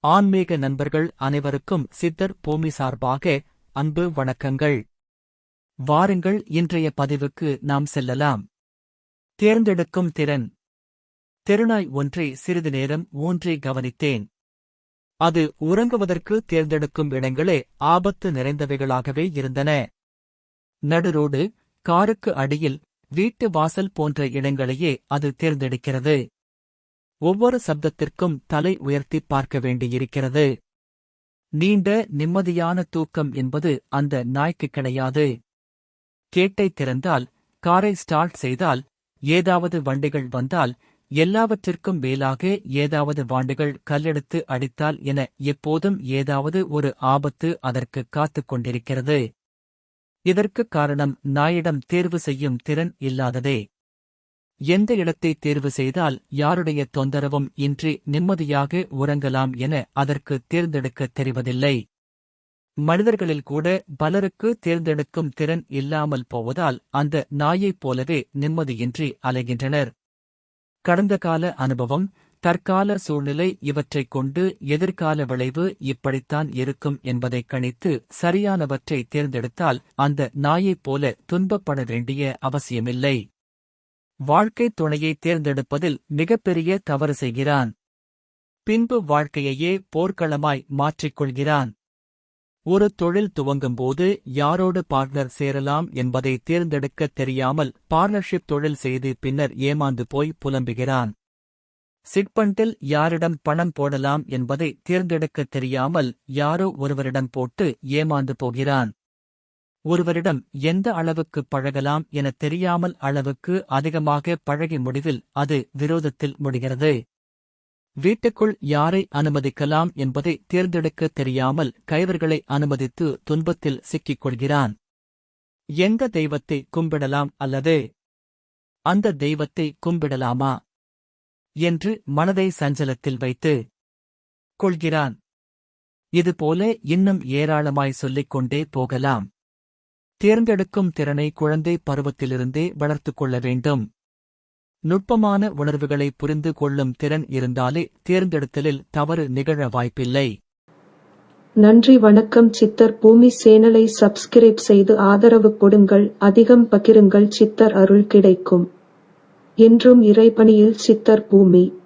ஆன்மீக நண்பர்கள் அனைவருக்கும் சித்தர் பூமி சார்பாக அன்பு வணக்கங்கள். வாருங்கள் இன்றைய பதிவுக்கு நாம் செல்லலாம். தேர்ந்தெடுக்கும் திறன். தெருநாய் ஒன்றை சிறிது நேரம் ஊன்றி கவனித்தேன். அது உறங்குவதற்கு தேர்ந்தெடுக்கும் இடங்களே ஆபத்து நிறைந்தவைகளாகவே இருந்தன. நடுரோடு காருக்கு அடியில் வீட்டு வாசல் போன்ற இடங்களையே அது தேர்ந்தெடுக்கிறது. ஒவ்வொரு சப்தத்திற்கும் தலை உயர்த்தி பார்க்க வேண்டியிருக்கிறது. நீண்ட நிம்மதியான தூக்கம் என்பது அந்த நாய்க்கு கிடையாது. கேட்டை திறந்தால் காரை ஸ்டார்ட் செய்தால் ஏதாவது வண்டிகள் வந்தால் எல்லாவற்றிற்கும் மேலாக ஏதாவது வாண்டுகள் கல்லெடுத்து அடித்தால் என எப்போதும் ஏதாவது ஒரு ஆபத்து அதற்கு காத்துக் கொண்டிருக்கிறது. இதற்கு காரணம் நாயிடம் தேர்வு செய்யும் திறன் இல்லாததே. எந்த இடத்தை தேர்வு செய்தால் யாருடைய தொந்தரவும் இன்றி நிம்மதியாக உறங்கலாம் என அதற்கு தேர்ந்தெடுக்க தெரிவதில்லை. மனிதர்களில் கூட பலருக்கு தேர்ந்தெடுக்கும் திறன் இல்லாமல் போவதால் அந்த நாயைப் போலவே நிம்மதியின்றி அலைகின்றனர். கடந்த கால அனுபவம் தற்கால சூழ்நிலை இவற்றைக் கொண்டு எதிர்கால விளைவு இப்படித்தான் இருக்கும் என்பதைக் கணித்து சரியானவற்றை தேர்ந்தெடுத்தால் அந்த நாயைப் போல துன்பப்பட வேண்டிய அவசியமில்லை. வாழ்க்கைத் துணையை தேர்ந்தெடுப்பதில் மிகப்பெரிய தவறு செய்கிறான். பின்பு வாழ்க்கையையே போர்க்களமாய் மாற்றிக்கொள்கிறான். ஒரு தொழில் துவங்கும்போது யாரோடு பார்ட்னர் சேரலாம் என்பதை தேர்ந்தெடுக்கத் தெரியாமல் பார்ட்னர்ஷிப் தொழில் செய்து பின்னர் ஏமாந்து போய் புலம்புகிறான். சிட்பண்டில் யாரிடம் பணம் போடலாம் என்பதை தேர்ந்தெடுக்கத் தெரியாமல் யாரோ ஒருவரிடம் போட்டு ஏமாந்து போகிறான். ஒருவரிடம் எந்த அளவுக்கு பழகலாம் என தெரியாமல் அளவுக்கு அதிகமாக பழகி முடிவில் அது விரோதத்தில் முடிகிறது. வீட்டுக்குள் யாரை அனுமதிக்கலாம் என்பதை தேர்ந்தெடுக்க தெரியாமல் கைவர்களை அனுமதித்து துன்பத்தில் சிக்கிக் கொள்கிறான். எந்த தெய்வத்தை கும்பிடலாம் அல்லது அந்த தெய்வத்தை கும்பிடலாமா என்று மனதை சஞ்சலத்தில் வைத்து கொள்கிறான். இதுபோல இன்னும் ஏராளமாய் சொல்லிக் கொண்டே போகலாம். தேர்ந்தெடுக்கும் திறனை குழந்தை பருவத்திலிருந்தே வளர்த்துக் கொள்ள வேண்டும். நுட்பமான உணர்வுகளை புரிந்து கொள்ளும் திறன் இருந்தாலே தேர்ந்தெடுத்தலில் தவறு நிகழ வாய்ப்பில்லை. நன்றி வணக்கம். சித்தர் பூமி சேனலை சப்ஸ்கிரைப் செய்து ஆதரவு கொடுங்கள். அதிகம் பகிருங்கள். சித்தர் அருள் கிடைக்கும். என்றும் இறைபணியில் சித்தர் பூமி.